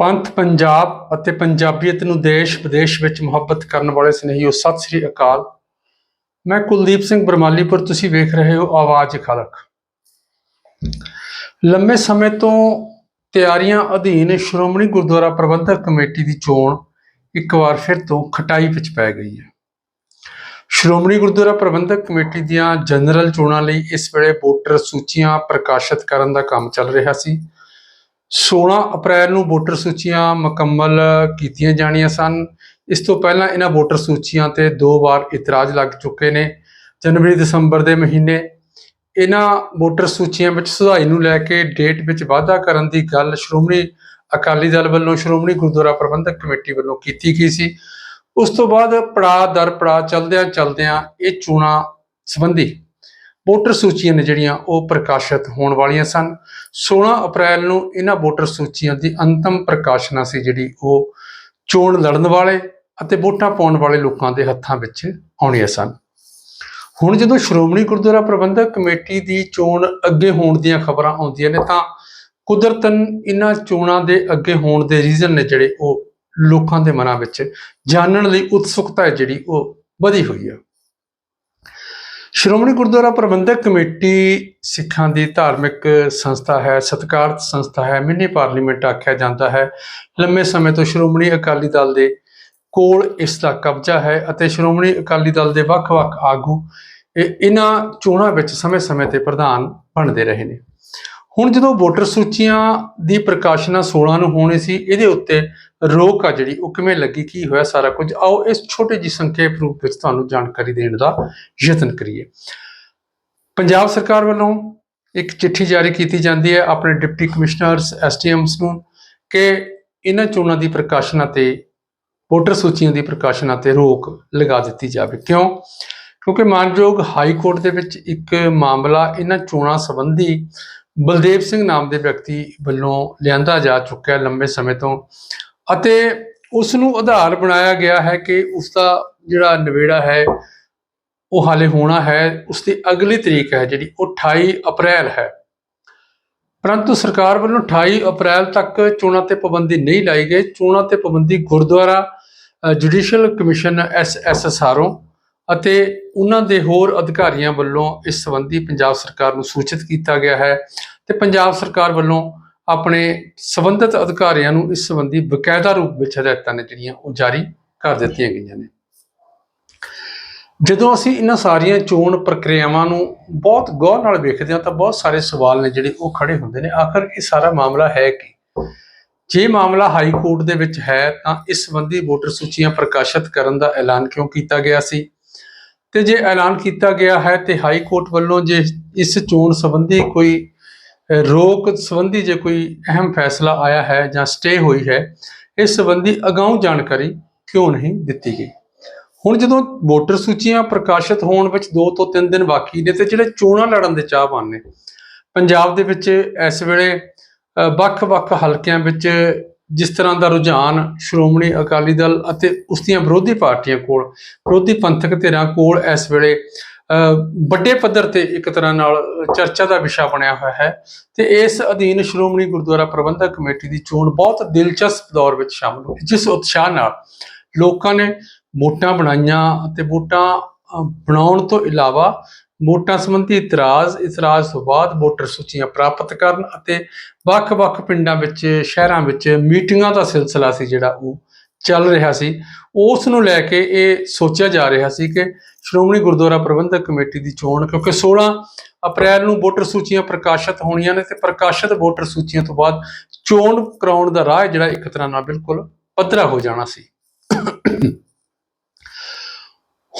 ਪੰਥ ਪੰਜਾਬ ਅਤੇ ਪੰਜਾਬੀਅਤ ਨੂੰ ਦੇਸ਼ ਵਿਦੇਸ਼ ਵਿੱਚ ਮੁਹੱਬਤ ਕਰਨ ਵਾਲੇ ਸਨੇਹੀਓ, ਸਤਿ ਸ੍ਰੀ ਅਕਾਲ। ਮੈਂ ਕੁਲਦੀਪ ਸਿੰਘ ਬਰਮਾਲੀਪੁਰ, ਤੁਸੀਂ ਵੇਖ ਰਹੇ ਹੋ ਆਵਾਜ਼ ਖਲਕ। ਲੰਮੇ ਸਮੇਂ ਤੋਂ ਤਿਆਰੀਆਂ ਅਧੀਨ ਸ਼੍ਰੋਮਣੀ ਗੁਰਦੁਆਰਾ ਪ੍ਰਬੰਧਕ ਕਮੇਟੀ ਦੀ ਚੋਣ ਇੱਕ ਵਾਰ ਫਿਰ ਤੋਂ ਖਟਾਈ ਵਿੱਚ ਪੈ ਗਈ ਹੈ। ਸ਼੍ਰੋਮਣੀ ਗੁਰਦੁਆਰਾ ਪ੍ਰਬੰਧਕ ਕਮੇਟੀ ਦੀਆਂ ਜਨਰਲ ਚੋਣਾਂ ਲਈ ਇਸ ਵੇਲੇ ਵੋਟਰ ਸੂਚੀਆਂ ਪ੍ਰਕਾਸ਼ਿਤ ਕਰਨ ਦਾ ਕੰਮ ਚੱਲ ਰਿਹਾ ਸੀ। 16 ਅਪ੍ਰੈਲ ਨੂੰ ਵੋਟਰ ਸੂਚੀਆਂ ਮੁਕੰਮਲ ਕੀਤੀਆਂ ਜਾਣੀਆਂ ਸਨ। ਇਸ ਤੋਂ ਪਹਿਲਾਂ ਇਹਨਾਂ ਵੋਟਰ ਸੂਚੀਆਂ ਤੇ ਦੋ ਵਾਰ ਇਤਰਾਜ਼ ਲੱਗ ਚੁੱਕੇ ਨੇ ਜਨਵਰੀ ਦਸੰਬਰ ਦੇ ਮਹੀਨੇ। ਇਹਨਾਂ ਵੋਟਰ ਸੂਚੀਆਂ ਵਿੱਚ ਸੁਧਾਈ ਨੂੰ ਲੈ ਕੇ ਡੇਟ ਵਿੱਚ ਵਾਧਾ ਕਰਨ ਦੀ ਗੱਲ ਸ਼੍ਰੋਮਣੀ ਅਕਾਲੀ ਦਲ ਵੱਲੋਂ ਸ਼੍ਰੋਮਣੀ ਗੁਰਦੁਆਰਾ ਪ੍ਰਬੰਧਕ ਕਮੇਟੀ ਵੱਲੋਂ ਕੀਤੀ ਗਈ ਸੀ। ਉਸ ਤੋਂ ਬਾਅਦ ਪੜਾਅ ਦਰ ਪੜਾਅ ਚਲਦਿਆਂ ਚਲਦਿਆਂ ਇਹ ਚੋਣਾਂ ਸੰਬੰਧੀ ਵੋਟਰ ਸੂਚੀਆਂ ਨੇ ਜਿਹੜੀਆਂ ਉਹ ਪ੍ਰਕਾਸ਼ਿਤ ਹੋਣ ਵਾਲੀਆਂ ਸਨ। 16 ਅਪ੍ਰੈਲ ਨੂੰ ਇਹਨਾਂ ਵੋਟਰ ਸੂਚੀਆਂ ਦੀ ਅੰਤਮ ਪ੍ਰਕਾਸ਼ਨਾ ਸੀ ਜਿਹੜੀ ਉਹ ਚੋਣ ਲੜਨ ਵਾਲੇ ਅਤੇ ਵੋਟਾਂ ਪਾਉਣ ਵਾਲੇ ਲੋਕਾਂ ਦੇ ਹੱਥਾਂ ਵਿੱਚ ਆਉਣੀਆਂ ਸਨ। ਹੁਣ ਜਦੋਂ ਸ਼੍ਰੋਮਣੀ ਗੁਰਦੁਆਰਾ ਪ੍ਰਬੰਧਕ ਕਮੇਟੀ ਦੀ ਚੋਣ ਅੱਗੇ ਹੋਣ ਦੀਆਂ ਖਬਰਾਂ ਆਉਂਦੀਆਂ ਨੇ ਤਾਂ ਕੁਦਰਤਨ ਇਹਨਾਂ ਚੋਣਾਂ ਦੇ ਅੱਗੇ ਹੋਣ ਦੇ ਰੀਜ਼ਨ ਨੇ ਜਿਹੜੇ ਉਹ ਲੋਕਾਂ ਦੇ ਮਨਾਂ ਵਿੱਚ ਜਾਣਨ ਲਈ ਉਤਸੁਕਤਾ ਹੈ ਜਿਹੜੀ ਉਹ ਵਧੀ ਹੋਈ ਹੈ। ਸ਼੍ਰੋਮਣੀ ਗੁਰਦੁਆਰਾ ਪ੍ਰਬੰਧਕ ਕਮੇਟੀ ਸਿੱਖਾਂ ਦੀ ਧਾਰਮਿਕ ਸੰਸਥਾ ਹੈ, ਸਤਿਕਾਰਤ ਸੰਸਥਾ ਹੈ, ਮਿੰਨੀ ਪਾਰਲੀਮੈਂਟ ਆਖਿਆ ਜਾਂਦਾ ਹੈ। ਲੰਮੇ ਸਮੇਂ ਤੋਂ ਸ਼੍ਰੋਮਣੀ ਅਕਾਲੀ ਦਲ ਦੇ ਕੋਲ ਇਸ ਦਾ ਕਬਜ਼ਾ ਹੈ ਅਤੇ ਸ਼੍ਰੋਮਣੀ ਅਕਾਲੀ ਦਲ ਦੇ ਵੱਖ-ਵੱਖ ਆਗੂ ਇਹ ਇਹਨਾਂ ਚੋਣਾਂ ਵਿੱਚ ਸਮੇਂ-ਸਮੇਂ ਤੇ ਪ੍ਰਧਾਨ ਬਣਦੇ ਰਹੇ ਨੇ। ਹੁਣ ਜਦੋਂ ਵੋਟਰ ਸੂਚੀਆਂ ਦੀ ਪ੍ਰਕਾਸ਼ਨਾ 16 ਨੂੰ ਹੋਣੀ ਸੀ, ਇਹਦੇ ਉੱਤੇ ਰੋਕ ਆ ਜਿਹੜੀ, ਉਹ ਕਿਵੇਂ ਲੱਗੀ, ਕੀ ਹੋਇਆ ਸਾਰਾ ਕੁਝ? ਆਓ ਇਸ ਛੋਟੇ ਜਿਹੀ ਸੰਖੇਪ ਰੂਪ ਵਿੱਚ ਤੁਹਾਨੂੰ ਜਾਣਕਾਰੀ ਦੇਣ ਦਾ ਯਤਨ ਕਰੀਏ। ਪੰਜਾਬ ਸਰਕਾਰ ਵੱਲੋਂ ਇੱਕ ਚਿੱਠੀ ਜਾਰੀ ਕੀਤੀ ਜਾਂਦੀ ਹੈ ਆਪਣੇ ਡਿਪਟੀ ਕਮਿਸ਼ਨਰਸ ਐਸਟੀਐਮਸ ਨੂੰ ਕਿ ਇਹਨਾਂ ਚੋਣਾਂ ਦੀ ਪ੍ਰਕਾਸ਼ਨਾ ਤੇ, ਵੋਟਰ ਸੂਚੀਆਂ ਦੀ ਪ੍ਰਕਾਸ਼ਨਾ ਤੇ ਰੋਕ ਲਗਾ ਦਿੱਤੀ ਜਾਵੇ। ਕਿਉਂ? ਕਿਉਂਕਿ ਮਾਨਯੋਗ ਹਾਈ ਕੋਰਟ ਦੇ ਵਿੱਚ ਇੱਕ ਮਾਮਲਾ ਇਹਨਾਂ ਚੋਣਾਂ ਸੰਬੰਧੀ ਬਲਦੇਵ ਸਿੰਘ ਨਾਮ ਦੇ ਵਿਅਕਤੀ ਵੱਲੋਂ ਲਿਆਂਦਾ ਜਾ ਚੁੱਕਾ ਹੈ ਲੰਬੇ ਸਮੇਂ ਤੋਂ ਅਤੇ ਉਸ ਨੂੰ ਆਧਾਰ ਬਣਾਇਆ ਗਿਆ ਹੈ ਕਿ ਉਸ ਦਾ ਜਿਹੜਾ ਨਵੇੜਾ ਹੈ, ਉਹ ਹਾਲੇ ਹੋਣਾ ਹੈ ਉਸ ਦੀ ਅਗਲੀ ਤਰੀਕ ਹੈ, ਜਿਹੜੀ ਉਹ 28 ਅਪ੍ਰੈਲ ਹੈ। ਪਰੰਤੂ ਸਰਕਾਰ ਵੱਲੋਂ 28 ਅਪ੍ਰੈਲ ਤੱਕ ਚੋਣਾਂ ਤੇ ਪਾਬੰਦੀ ਨਹੀਂ ਲਾਈ ਗਈ। ਚੋਣਾਂ ਤੇ ਪਾਬੰਦੀ ਗੁਰਦੁਆਰਾ ਜੁਡੀਸ਼ੀਅਲ ਕਮਿਸ਼ਨ ਐਸਐਸਆਰਓ ਅਤੇ ਉਹਨਾਂ ਦੇ ਹੋਰ ਅਧਿਕਾਰੀਆਂ ਵੱਲੋਂ ਇਸ ਸੰਬੰਧੀ ਪੰਜਾਬ ਸਰਕਾਰ ਨੂੰ ਸੂਚਿਤ ਕੀਤਾ ਗਿਆ ਹੈ ਤੇ ਪੰਜਾਬ ਸਰਕਾਰ ਵੱਲੋਂ ਆਪਣੇ ਸਬੰਧਤ ਅਧਿਕਾਰੀਆਂ ਨੂੰ ਇਸ ਸੰਬੰਧੀ ਬਕਾਇਦਾ ਰੂਪ ਵਿੱਚ ਹਦਾਇਤਾਂ ਨੇ ਜਿਹੜੀਆਂ ਉਹ ਜਾਰੀ ਕਰ ਦਿੱਤੀਆਂ ਗਈਆਂ ਨੇ। ਜਦੋਂ ਅਸੀਂ ਇਹਨਾਂ ਸਾਰੀਆਂ ਚੋਣ ਪ੍ਰਕਿਰਿਆਵਾਂ ਨੂੰ ਬਹੁਤ ਗੌਰ ਨਾਲ ਵੇਖਦੇ ਹਾਂ ਤਾਂ ਬਹੁਤ ਸਾਰੇ ਸਵਾਲ ਨੇ ਜਿਹੜੇ ਉਹ ਖੜੇ ਹੁੰਦੇ ਨੇ। ਆਖਰ ਇਹ ਸਾਰਾ ਮਾਮਲਾ ਹੈ ਕੀ? ਜੇ ਮਾਮਲਾ ਹਾਈ ਕੋਰਟ ਦੇ ਵਿੱਚ ਹੈ ਤਾਂ ਇਸ ਸੰਬੰਧੀ ਵੋਟਰ ਸੂਚੀਆਂ ਪ੍ਰਕਾਸ਼ਿਤ ਕਰਨ ਦਾ ਐਲਾਨ ਕਿਉਂ ਕੀਤਾ ਗਿਆ ਸੀ? ਤੇ ਜੇ ਐਲਾਨ ਕੀਤਾ ਗਿਆ ਹੈ ਤੇ ਹਾਈ ਕੋਰਟ ਵੱਲੋਂ ਜੇ ਇਸ ਚੋਣ ਸੰਬੰਧੀ ਕੋਈ ਰੋਕ ਸੰਬੰਧੀ ਜੇ ਕੋਈ ਅਹਿਮ ਫੈਸਲਾ ਆਇਆ ਹੈ ਜਾਂ ਸਟੇ ਹੋਈ ਹੈ, ਇਸ ਸੰਬੰਧੀ ਅਗਾਊਂ ਜਾਣਕਾਰੀ ਕਿਉਂ ਨਹੀਂ ਦਿੱਤੀ ਗਈ? ਹੁਣ ਜਦੋਂ ਵੋਟਰ ਸੂਚੀਆਂ ਪ੍ਰਕਾਸ਼ਿਤ ਹੋਣ ਵਿੱਚ 2 ਤੋਂ 3 ਦਿਨ ਬਾਕੀ ਨੇ ਤੇ ਜਿਹੜੇ ਚੋਣਾਂ ਲੜਨ ਦੇ ਚਾਹਵਾਨ ਨੇ, ਪੰਜਾਬ ਦੇ ਵਿੱਚ ਇਸ ਵੇਲੇ ਵੱਖ-ਵੱਖ ਹਲਕਿਆਂ ਵਿੱਚ ਜਿਸ ਤਰ੍ਹਾਂ ਦਾ ਰੁਝਾਨ ਸ਼੍ਰੋਮਣੀ ਅਕਾਲੀ ਦਲ ਅਤੇ ਉਸ ਦੀਆਂ ਵਿਰੋਧੀ ਪਾਰਟੀਆਂ ਕੋਲ ਵਿਰੋਧੀ ਪੰਥਕ ਧਿਰਾਂ ਕੋਲ ਇਸ ਵੇਲੇ ਅ, ਵੱਡੇ ਪੱਧਰ ਤੇ ਇੱਕ ਤਰ੍ਹਾਂ ਨਾਲ ਚਰਚਾ ਦਾ ਵਿਸ਼ਾ ਬਣਿਆ ਹੋਇਆ ਹੈ ਤੇ ਇਸ ਅਧੀਨ ਸ਼੍ਰੋਮਣੀ ਗੁਰਦੁਆਰਾ ਪ੍ਰਬੰਧਕ ਕਮੇਟੀ ਦੀ ਚੋਣ ਬਹੁਤ ਦਿਲਚਸਪ ਦੌਰ ਵਿੱਚ ਸ਼ਾਮਲ ਹੋਈ ਜਿਸ ਉਤਸ਼ਾਹ ਨਾਲ ਲੋਕਾਂ ਨੇ ਵੋਟਾਂ ਬਣਾਈਆਂ ਅਤੇ ਵੋਟਾਂ ਬਣਾਉਣ ਤੋਂ ਇਲਾਵਾ ਵੋਟਾਂ ਸੰਬੰਧੀ ਇਤਰਾਜ਼ ਇਤਰਾਜ਼ ਤੋਂ ਬਾਅਦ ਵੋਟਰ ਸੂਚੀਆਂ ਪ੍ਰਾਪਤ ਕਰਨ ਅਤੇ ਵੱਖ-ਵੱਖ ਪਿੰਡਾਂ ਵਿੱਚ, ਸ਼ਹਿਰਾਂ ਵਿੱਚ ਮੀਟਿੰਗਾਂ ਦਾ ਸਿਲਸਿਲਾ ਸੀ ਜਿਹੜਾ ਉਹ ਚੱਲ ਰਿਹਾ ਸੀ। ਉਸ ਨੂੰ ਲੈ ਕੇ ਇਹ ਸੋਚਿਆ ਜਾ ਰਿਹਾ ਸੀ ਕਿ ਸ਼੍ਰੋਮਣੀ ਗੁਰਦੁਆਰਾ ਪ੍ਰਬੰਧਕ ਕਮੇਟੀ ਦੀ ਚੋਣ, ਕਿਉਂਕਿ 16 ਅਪ੍ਰੈਲ ਨੂੰ ਵੋਟਰ ਸੂਚੀਆਂ ਪ੍ਰਕਾਸ਼ਿਤ ਹੋਣੀਆਂ ਨੇ ਤੇ ਪ੍ਰਕਾਸ਼ਿਤ ਵੋਟਰ ਸੂਚੀਆਂ ਤੋਂ ਬਾਅਦ ਚੋਣ ਕਰਾਉਣ ਦਾ ਰਾਹ ਜਿਹੜਾ ਇੱਕ ਤਰ੍ਹਾਂ ਨਾਲ ਬਿਲਕੁਲ ਪੱਧਰਾ ਹੋ ਜਾਣਾ ਸੀ।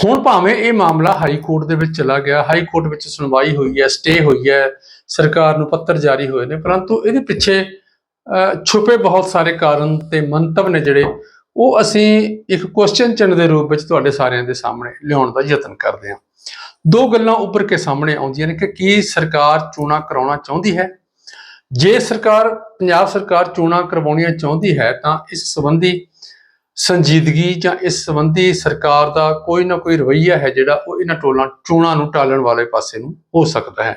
ਹੁਣ ਭਾਵੇਂ ਇਹ ਮਾਮਲਾ ਹਾਈ ਕੋਰਟ ਦੇ ਵਿੱਚ ਚਲਾ ਗਿਆ, ਹਾਈ ਕੋਰਟ ਵਿੱਚ ਸੁਣਵਾਈ ਹੋਈ ਹੈ ਸਟੇ ਹੋਈ ਹੈ, ਸਰਕਾਰ ਨੂੰ ਪੱਤਰ ਜਾਰੀ ਹੋਏ ਨੇ, ਪਰੰਤੂ ਇਹਦੇ ਪਿੱਛੇ ਛੁਪੇ ਬਹੁਤ ਸਾਰੇ ਕਾਰਨ ਤੇ ਮੰਤਵ ਨੇ ਜਿਹੜੇ, ਉਹ ਅਸੀਂ ਇੱਕ ਕੁਐਸਚਨ ਚਿੰਨ੍ਹ ਦੇ ਰੂਪ ਵਿੱਚ ਤੁਹਾਡੇ ਸਾਰਿਆਂ ਦੇ ਸਾਹਮਣੇ ਲਿਆਉਣ ਦਾ ਯਤਨ ਕਰਦੇ ਹਾਂ। ਦੋ ਗੱਲਾਂ ਉੱਪਰ ਕੇ ਸਾਹਮਣੇ ਆਉਂਦੀਆਂ ਨੇ ਕਿ ਕੀ ਸਰਕਾਰ ਚੋਣਾਂ ਕਰਾਉਣਾ ਚਾਹੁੰਦੀ ਹੈ? ਜੇ ਸਰਕਾਰ, ਪੰਜਾਬ ਸਰਕਾਰ ਚੋਣਾਂ ਕਰਵਾਉਣੀਆਂ ਚਾਹੁੰਦੀ ਹੈ, ਤਾਂ ਇਸ ਸੰਬੰਧੀ ਸੰਜੀਦਗੀ ਜਾਂ ਇਸ ਸੰਬੰਧੀ ਸਰਕਾਰ ਦਾ ਕੋਈ ਨਾ ਕੋਈ ਰਵੱਈਆ ਹੈ ਜਿਹੜਾ ਉਹ ਇਹਨਾਂ ਟੋਲਾਂ, ਚੋਣਾਂ ਨੂੰ ਟਾਲਣ ਵਾਲੇ ਪਾਸੇ ਨੂੰ ਹੋ ਸਕਦਾ ਹੈ।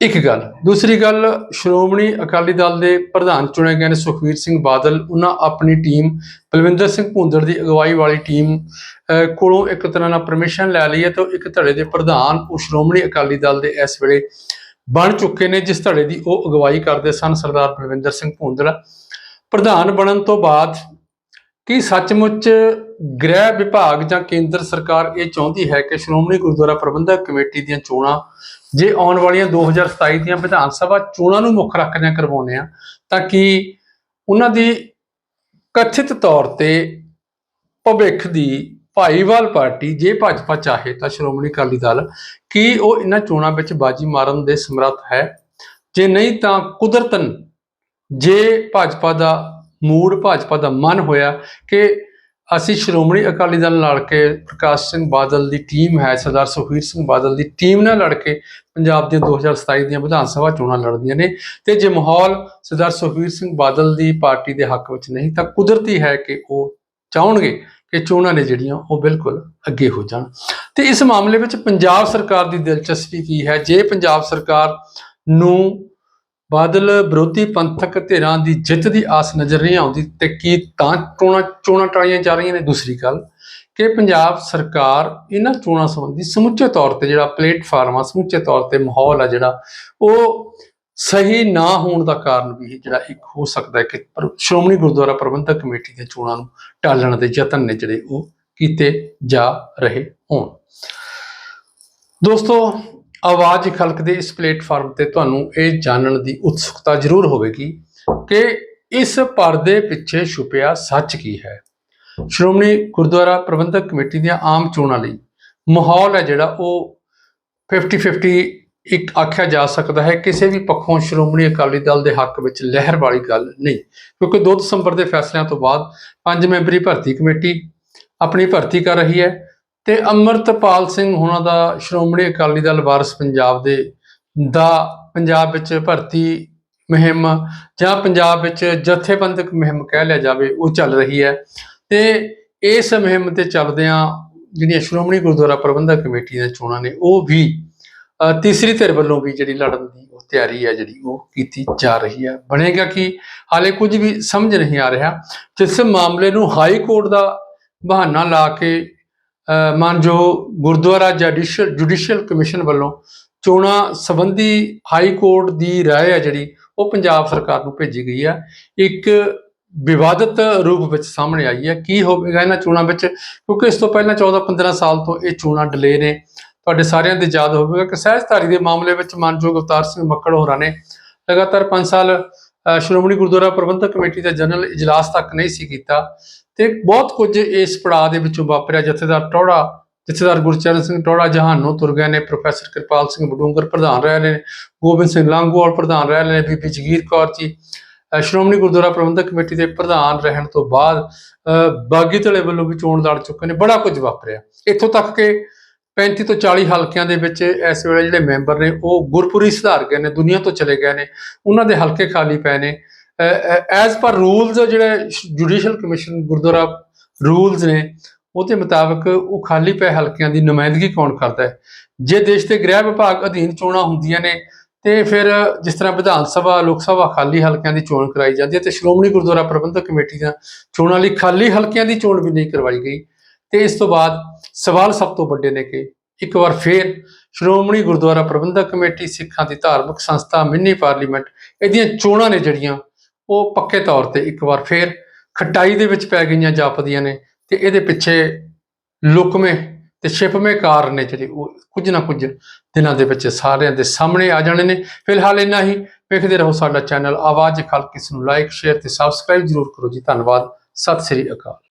ਇੱਕ ਗੱਲ, ਦੂਸਰੀ ਗੱਲ, ਸ਼੍ਰੋਮਣੀ ਅਕਾਲੀ ਦਲ ਦੇ ਪ੍ਰਧਾਨ ਚੁਣੇ ਗਏ ਨੇ ਸੁਖਵੀਰ ਸਿੰਘ ਬਾਦਲ। ਉਹਨਾਂ ਆਪਣੀ ਟੀਮ ਬਲਵਿੰਦਰ ਸਿੰਘ ਭੁੰਦੜ ਦੀ ਅਗਵਾਈ ਵਾਲੀ ਟੀਮ ਕੋਲੋਂ ਇੱਕ ਤਰ੍ਹਾਂ ਨਾਲ ਪਰਮਿਸ਼ਨ ਲੈ ਲਈ ਹੈ ਤੇ ਇੱਕ ਧੜੇ ਦੇ ਪ੍ਰਧਾਨ, ਉਹ ਸ਼੍ਰੋਮਣੀ ਅਕਾਲੀ ਦਲ ਦੇ ਇਸ ਵੇਲੇ ਬਣ ਚੁੱਕੇ ਨੇ, ਜਿਸ ਧੜੇ ਦੀ ਉਹ ਅਗਵਾਈ ਕਰਦੇ ਸਨ ਸਰਦਾਰ ਬਲਵਿੰਦਰ ਸਿੰਘ ਭੁੰਦੜ। ਪ੍ਰਧਾਨ ਬਣਨ ਤੋਂ ਬਾਅਦ ਕੀ ਸੱਚਮੁੱਚ ਗ੍ਰਹਿ ਵਿਭਾਗ ਜਾਂ ਕੇਂਦਰ ਸਰਕਾਰ ਇਹ ਚਾਹੁੰਦੀ ਹੈ ਕਿ ਸ਼੍ਰੋਮਣੀ ਗੁਰਦੁਆਰਾ ਪ੍ਰਬੰਧਕ ਕਮੇਟੀ ਦੀਆਂ ਚੋਣਾਂ ਜੇ ਆਉਣ ਵਾਲੀਆਂ 2027 ਦੀਆਂ ਵਿਧਾਨ ਸਭਾ ਚੋਣਾਂ ਨੂੰ ਮੁੱਖ ਰੱਖਦਿਆਂ ਕਰਵਾਉਂਦੇ ਆ ਤਾਂ ਕਿ ਉਹਨਾਂ ਦੀ ਕਥਿਤ ਤੌਰ ਤੇ ਭਵਿੱਖ ਦੀ ਭਾਈਵਾਲ ਪਾਰਟੀ ਜੇ ਭਾਜਪਾ ਚਾਹੇ ਤਾਂ ਸ਼੍ਰੋਮਣੀ ਅਕਾਲੀ ਦਲ, ਕੀ ਉਹ ਇਹਨਾਂ ਚੋਣਾਂ ਵਿੱਚ ਬਾਜੀ ਮਾਰਨ ਦੇ ਸਮਰੱਥ ਹੈ? ਜੇ ਨਹੀਂ ਤਾਂ ਕੁਦਰਤਨ ਜੇ ਭਾਜਪਾ ਦਾ ਮੂਡ ਭਾਜਪਾ ਦਾ ਮਨ ਹੋਇਆ ਕਿ ਅਸੀਂ ਸ਼੍ਰੋਮਣੀ ਅਕਾਲੀ ਦਲ ਨਾਲ ਲੜ ਕੇ ਪ੍ਰਕਾਸ਼ ਸਿੰਘ ਬਾਦਲ ਦੀ ਟੀਮ ਹੈ, ਸਰਦਾਰ ਸੁਖਬੀਰ ਸਿੰਘ ਬਾਦਲ ਦੀ ਟੀਮ ਨਾਲ ਲੜ ਕੇ ਪੰਜਾਬ ਦੀਆਂ 2027 ਦੀਆਂ ਵਿਧਾਨ ਸਭਾ ਚੋਣਾਂ ਲੜਦੀਆਂ ਨੇ ਤੇ ਜੇ ਮਾਹੌਲ ਸਰਦਾਰ ਸੁਖਬੀਰ ਸਿੰਘ ਬਾਦਲ ਦੀ ਪਾਰਟੀ ਦੇ ਹੱਕ ਵਿੱਚ ਨਹੀਂ ਤਾਂ ਕੁਦਰਤੀ ਹੈ ਕਿ ਉਹ ਚਾਹਣਗੇ ਕਿ ਚੋਣਾਂ ਨੇ ਜਿਹੜੀਆਂ ਉਹ ਬਿਲਕੁਲ ਅੱਗੇ ਹੋ ਜਾਣ। ਤੇ ਇਸ ਮਾਮਲੇ ਵਿੱਚ ਪੰਜਾਬ ਸਰਕਾਰ ਦੀ ਦਿਲਚਸਪੀ ਕੀ ਹੈ? ਜੇ ਪੰਜਾਬ ਸਰਕਾਰ ਨੂੰ ਬਾਦਲ ਵਿਰੋਧੀ ਪੰਥਕ ਧਿਰਾਂ ਦੀ ਜਿੱਤ ਦੀ ਆਸ ਨਜ਼ਰ ਨਹੀਂ ਆਉਂਦੀ ਤੇ ਕੀ ਤਾਂ ਚੋਣਾਂ ਚੋਣਾਂ ਟਾਲੀਆਂ ਜਾ ਰਹੀਆਂ ਨੇ? ਦੂਸਰੀ ਗੱਲ ਕਿ ਪੰਜਾਬ ਸਰਕਾਰ ਇਹਨਾਂ ਚੋਣਾਂ ਸੰਬੰਧੀ ਸਮੁੱਚੇ ਤੌਰ ਤੇ ਜਿਹੜਾ ਪਲੇਟਫਾਰਮ ਆ, ਸਮੁੱਚੇ ਤੌਰ ਤੇ ਮਾਹੌਲ ਆ ਜਿਹੜਾ, ਉਹ ਸਹੀ ਨਾ ਹੋਣ ਦਾ ਕਾਰਨ ਵੀ ਜਿਹੜਾ ਇੱਕ ਹੋ ਸਕਦਾ ਹੈ ਕਿ ਸ਼੍ਰੋਮਣੀ ਗੁਰਦੁਆਰਾ ਪ੍ਰਬੰਧਕ ਕਮੇਟੀ ਦੀਆਂ ਚੋਣਾਂ ਨੂੰ ਟਾਲਣ ਦੇ ਯਤਨ ਨੇ ਜਿਹੜੇ ਉਹ ਕੀਤੇ ਜਾ ਰਹੇ ਹੋਣ। ਦੋਸਤੋ ਆਵਾਜ਼ ਖਲਕ ਦੇ ਇਸ ਪਲੇਟਫਾਰਮ ਤੇ ਤੁਹਾਨੂੰ ਇਹ ਜਾਣਨ ਦੀ ਉਤਸੁਕਤਾ ਜ਼ਰੂਰ ਹੋਵੇਗੀ ਕਿ ਇਸ ਪਰਦੇ ਪਿੱਛੇ ਛੁਪਿਆ ਸੱਚ ਕੀ ਹੈ। ਸ਼੍ਰੋਮਣੀ ਗੁਰਦੁਆਰਾ ਪ੍ਰਬੰਧਕ ਕਮੇਟੀ ਦੀਆਂ ਆਮ ਚੋਣਾਂ ਲਈ ਮਾਹੌਲ ਹੈ ਜਿਹੜਾ ਉਹ 50-50 ਇੱਕ ਆਖਿਆ ਜਾ ਸਕਦਾ ਹੈ। ਕਿਸੇ ਵੀ ਪੱਖੋਂ ਸ਼੍ਰੋਮਣੀ ਅਕਾਲੀ ਦਲ ਦੇ ਹੱਕ ਵਿੱਚ ਲਹਿਰ ਵਾਲੀ ਗੱਲ ਨਹੀਂ, ਕਿਉਂਕਿ 2 ਦਸੰਬਰ ਦੇ ਫੈਸਲਿਆਂ ਤੋਂ ਬਾਅਦ ਪੰਜ ਮੈਂਬਰੀ ਭਰਤੀ ਕਮੇਟੀ ਆਪਣੀ ਭਰਤੀ ਕਰ ਰਹੀ ਹੈ। ਤੇ ਅਮਰਤਪਾਲ ਸਿੰਘ ਹੁਣਾਂ ਦਾ ਸ਼੍ਰੋਮਣੀ ਅਕਾਲੀ ਦਲ ਵਾਰਸ ਪੰਜਾਬ ਦੇ ਦਾ ਪੰਜਾਬ ਵਿੱਚ ਭਰਤੀ ਮੁਹਿੰਮ ਜਾਂ ਪੰਜਾਬ ਵਿੱਚ ਜਥੇਬੰਦਕ ਮੁਹਿੰਮ ਕਹਿ ਲਿਆ ਜਾਵੇ, ਉਹ ਚੱਲ ਰਹੀ ਹੈ। ਤੇ ਇਸ ਮੁਹਿੰਮ ਤੇ ਚੱਲਦਿਆਂ ਜਿਹੜੀਆਂ ਸ਼੍ਰੋਮਣੀ ਗੁਰਦੁਆਰਾ ਪ੍ਰਬੰਧਕ ਕਮੇਟੀ ਦੀਆਂ ਚੋਣਾਂ ਨੇ, ਉਹ ਵੀ ਤੀਸਰੀ ਧਿਰ ਵੱਲੋਂ ਵੀ ਜਿਹੜੀ ਲੜਨ ਦੀ ਉਹ ਤਿਆਰੀ ਹੈ, ਜਿਹੜੀ ਉਹ ਕੀਤੀ ਜਾ ਰਹੀ ਹੈ। ਬਣੇਗਾ ਕਿ? ਹਾਲੇ ਕੁਝ ਵੀ ਸਮਝ ਨਹੀਂ ਆ ਰਿਹਾ। ਜਿਸ ਮਾਮਲੇ ਨੂੰ ਹਾਈ ਕੋਰਟ ਦਾ ਬਹਾਨਾ ਲਾ ਕੇ ਅ, ਮਾਨਯੋਗ ਗੁਰਦੁਆਰਾ ਜੁਡੀਸ਼ੀਅਲ ਜੁਡੀਸ਼ੀਅਲ ਕਮਿਸ਼ਨ ਵੱਲੋਂ ਚੋਣਾਂ ਸੰਬੰਧੀ ਹਾਈ ਕੋਰਟ ਦੀ ਰਾਏ ਹੈ ਜਿਹੜੀ ਉਹ ਪੰਜਾਬ ਸਰਕਾਰ ਨੂੰ ਭੇਜੀ ਗਈ ਹੈ। ਇੱਕ ਵਿਵਾਦਤ ਰੂਪ ਵਿੱਚ ਸਾਹਮਣੇ ਆਈ ਹੈ। ਕੀ ਹੋਵੇਗਾ ਇਹਨਾਂ ਚੋਣਾਂ ਵਿੱਚ? ਕਿਉਂਕਿ ਇਸ ਤੋਂ ਪਹਿਲਾਂ 14-15 ਸਾਲ ਤੋਂ ਇਹ ਚੋਣਾਂ ਡਿਲੇ ਨੇ। ਤੁਹਾਡੇ ਸਾਰਿਆਂ ਦੇ ਯਾਦ ਹੋਵੇਗਾ ਕਿ ਸਹਿਜਧਾਰੀ ਦੇ ਮਾਮਲੇ ਵਿੱਚ ਮਾਨਯੋਗ ਅਵਤਾਰ ਸਿੰਘ ਮੱਕੜ ਹੋਰਾਂ ਨੇ ਲਗਾਤਾਰ 5 ਸਾਲ ਸ਼੍ਰੋਮਣੀ ਗੁਰਦੁਆਰਾ ਪ੍ਰਬੰਧਕ ਕਮੇਟੀ ਦਾ ਜਨਰਲ ਇਜਲਾਸ ਤੱਕ ਨਹੀਂ ਸੀ ਕੀਤਾ ਤੇ ਬਹੁਤ ਕੁਝ ਇਸ ਪੜਾਅ ਦੇ ਵਿੱਚੋਂ ਵਾਪਰਿਆ ਜਥੇਦਾਰ ਟੋੜਾ ਜਥੇਦਾਰ ਗੁਰਚਰਨ ਸਿੰਘ ਟੋੜਾ ਜਹਾਨੋਂ ਤੁਰ ਗਏ ਨੇ ਪ੍ਰੋਫੈਸਰ ਕਿਰਪਾਲ ਸਿੰਘ ਬਡੂੰਗਰ ਪ੍ਰਧਾਨ ਰਹੇ ਨੇ ਗੋਬਿੰਦ ਸਿੰਘ ਲਾਂਗੋਵਾਲ ਪ੍ਰਧਾਨ ਰਹੇ ਨੇ ਬੀਬੀ ਜਗੀਰ ਕੌਰ ਜੀ ਸ਼੍ਰੋਮਣੀ ਗੁਰਦੁਆਰਾ ਪ੍ਰਬੰਧਕ ਕਮੇਟੀ ਦੇ ਪ੍ਰਧਾਨ ਰਹਿਣ ਤੋਂ ਬਾਅਦ ਅ, ਬਾਗੀ ਧੜੇ ਵੱਲੋਂ ਵੀ ਚੋਣ ਲੜ ਚੁੱਕੇ ਨੇ ਬੜਾ ਕੁਝ ਵਾਪਰਿਆ। ਇੱਥੋਂ ਤੱਕ ਕਿ 35 ਤੋਂ 40 ਹਲਕਿਆਂ ਦੇ ਵਿੱਚ ਇਸ ਵੇਲੇ ਜਿਹੜੇ ਮੈਂਬਰ ਨੇ, ਉਹ ਗੁਰਪੁਰੀ ਸੁਧਾਰ ਗਏ ਨੇ, ਦੁਨੀਆ ਤੋਂ ਚਲੇ ਗਏ ਨੇ। ਉਹਨਾਂ ਦੇ ਹਲਕੇ ਖਾਲੀ ਪਏ ਨੇ। ਐਜ਼ ਪਰ ਰੂਲਸ ਜਿਹੜੇ ਜੁਡੀਸ਼ੀਅਲ ਕਮਿਸ਼ਨ ਗੁਰਦੁਆਰਾ ਰੂਲਸ ਨੇ ਉਹਦੇ ਮੁਤਾਬਕ ਉਹ ਖਾਲੀ ਪਏ ਹਲਕਿਆਂ ਦੀ ਨੁਮਾਇੰਦਗੀ ਕੌਣ ਕਰਦਾ ਹੈ? ਜੇ ਦੇਸ਼ ਦੇ ਗ੍ਰਹਿ ਵਿਭਾਗ ਅਧੀਨ ਚੋਣਾਂ ਹੁੰਦੀਆਂ ਨੇ, ਤੇ ਫਿਰ ਜਿਸ ਤਰ੍ਹਾਂ ਵਿਧਾਨ ਸਭਾ, ਲੋਕ ਸਭਾ ਖਾਲੀ ਹਲਕਿਆਂ ਦੀ ਚੋਣ ਕਰਾਈ ਜਾਂਦੀ ਹੈ, ਤੇ ਸ਼੍ਰੋਮਣੀ ਗੁਰਦੁਆਰਾ ਪ੍ਰਬੰਧਕ ਕਮੇਟੀ ਦੀਆਂ ਚੋਣਾਂ ਲਈ ਖਾਲੀ ਹਲਕਿਆਂ ਦੀ ਚੋਣ ਵੀ ਨਹੀਂ ਕਰਵਾਈ ਗਈ। ਤੇ ਇਸ ਤੋਂ ਬਾਅਦ ਸਵਾਲ ਸਭ ਤੋਂ ਵੱਡੇ ਨੇ ਕਿ ਇੱਕ ਵਾਰ ਫੇਰ ਸ਼੍ਰੋਮਣੀ ਗੁਰਦੁਆਰਾ ਪ੍ਰਬੰਧਕ ਕਮੇਟੀ, ਸਿੱਖਾਂ ਦੀ ਧਾਰਮਿਕ ਸੰਸਥਾ, ਮਿੰਨੀ ਪਾਰਲੀਮੈਂਟ ਇਹਦੀਆਂ ਚੋਣਾਂ ਨੇ ਜਿਹੜੀਆਂ, ਉਹ ਪੱਕੇ ਤੌਰ ਤੇ ਇੱਕ ਵਾਰ ਫੇਰ ਖਟਾਈ ਦੇ ਵਿੱਚ ਪੈ ਗਈਆਂ, ਜਾਪਦੀਆਂ ਨੇ ਤੇ ਇਹਦੇ ਪਿੱਛੇ ਲੁਕਵੇਂ ਤੇ ਛਿਪਵੇਂ ਕਾਰਨ ਨੇ ਜਿਹੜੇ ਉਹ ਕੁਝ ਨਾ ਕੁਝ ਦਿਨਾਂ ਦੇ ਵਿੱਚ ਸਾਰਿਆਂ ਦੇ ਸਾਹਮਣੇ ਆ ਜਾਣੇ ਨੇ। ਫਿਲਹਾਲ ਇੰਨਾ ਹੀ, ਵੇਖਦੇ ਰਹੋ ਸਾਡਾ ਚੈਨਲ ਆਵਾਜ਼ ਖਲਕ ਇਸ ਨੂੰ ਲਾਈਕ ਸ਼ੇਅਰ ਤੇ ਸਬਸਕ੍ਰਾਈਬ ਜ਼ਰੂਰ ਕਰੋ ਜੀ। ਧੰਨਵਾਦ, ਸਤਿ ਸ੍ਰੀ ਅਕਾਲ।